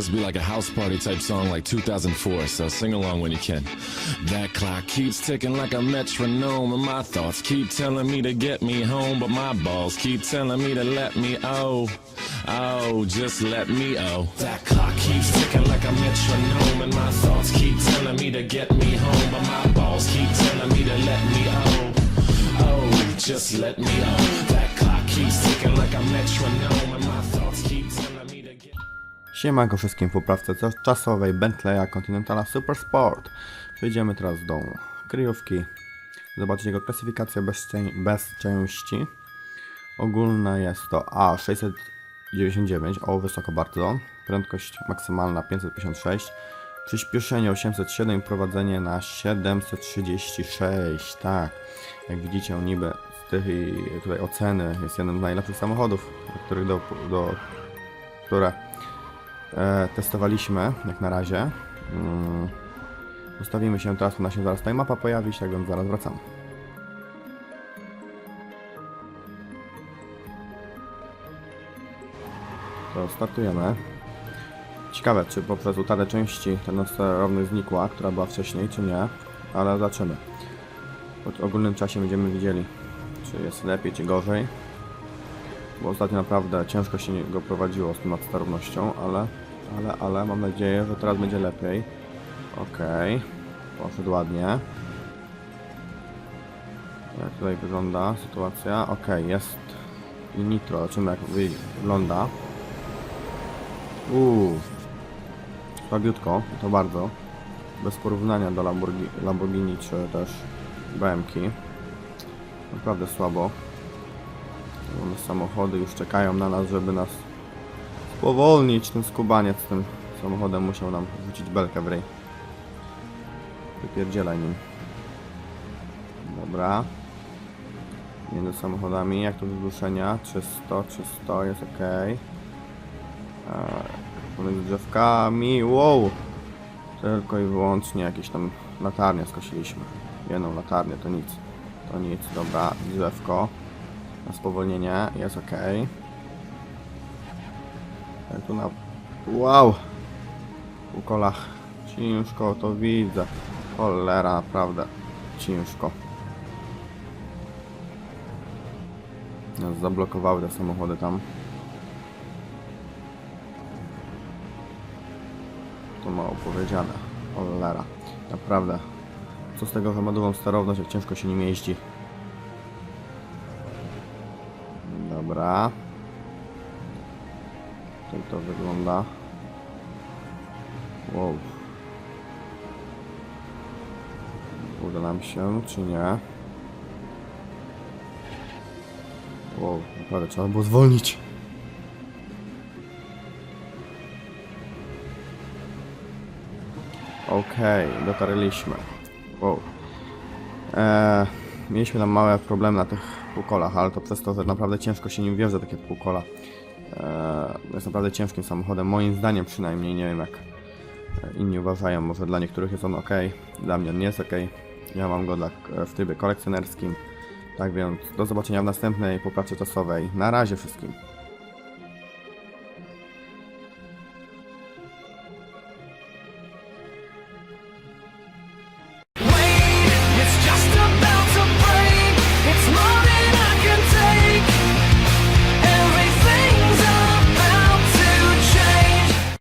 supposed to be like a house party type song like 2004, so sing along when you can. That clock keeps ticking like a metronome, and my thoughts keep telling me to get me home, but my balls keep telling me to let me oh. Oh, just let me oh. That clock keeps ticking like a metronome, and my thoughts keep telling me to get me home, but my balls keep telling me to let me oh. Oh, just let me oh. That clock keeps ticking like a metronome, and my thoughts keep telling me. Siemanko wszystkim w poprawce czas- czasowej Bentleya Continentala Super Sport. Przejdziemy teraz do kryjówki. Zobaczyć jego klasyfikację bez, bez części. Ogólna jest to A699, o wysoko bardzo. Prędkość maksymalna 556. Przyspieszenie 807 i prowadzenie na 736. Tak, jak widzicie, niby z tych tutaj oceny jest jednym z najlepszych samochodów, do których do, do które e, testowaliśmy, jak na razie. Mm. Ustawimy się teraz, powinna się zaraz tutaj mapa pojawić, tak więc zaraz wracam. To startujemy. Ciekawe, czy poprzez utratę części ten sterowny znikła, która była wcześniej, czy nie, ale zobaczymy. W ogólnym czasie będziemy widzieli, czy jest lepiej, czy gorzej. Bo ostatnio naprawdę ciężko się go prowadziło z tą nadsterownością, ale, ale, ale mam nadzieję, że teraz będzie lepiej. Okej, poszedł ładnie. Jak tutaj wygląda sytuacja? Okej, jest i nitro, zobaczymy jak wy- wygląda. Uuu, słabiutko, to bardzo. Bez porównania do Lamborghini, Lamborghini czy też BMK. Naprawdę słabo. Samochody już czekają na nas, żeby nas spowolnić. Ten skubaniec tym samochodem musiał nam rzucić belkę w ryj. Wypierdzielaj nim. Dobra. Między samochodami, jak to do zgłuszenia? 300, 300, jest ok. Pomiędzy drzewkami, wow! Tylko i wyłącznie jakieś tam latarnie skosiliśmy. Jedną latarnię, to nic. To nic, dobra, drzewko spowolnienie, jest ok. Jak tu na... Wow! U kolach ciężko to widzę. Cholera, naprawdę ciężko. Nas zablokowały te samochody tam. To mało powiedziane. Cholera. Naprawdę. Co z tego, że ma dużą sterowność, jak ciężko się nim jeździ. Dobra. Jak to wygląda? Wow. Uda nam się, czy nie? Wow, naprawdę trzeba było zwolnić. Okej, dotarliśmy. Wow. Eee, mieliśmy tam małe problemy na tych półkolach, ale to przez to, że naprawdę ciężko się nim wjeżdża takie półkola. Eee, jest naprawdę ciężkim samochodem, moim zdaniem przynajmniej, nie wiem jak e, inni uważają, może dla niektórych jest on ok, dla mnie on nie jest ok. Ja mam go dla, w trybie kolekcjonerskim. Tak więc do zobaczenia w następnej popracy czasowej. Na razie wszystkim.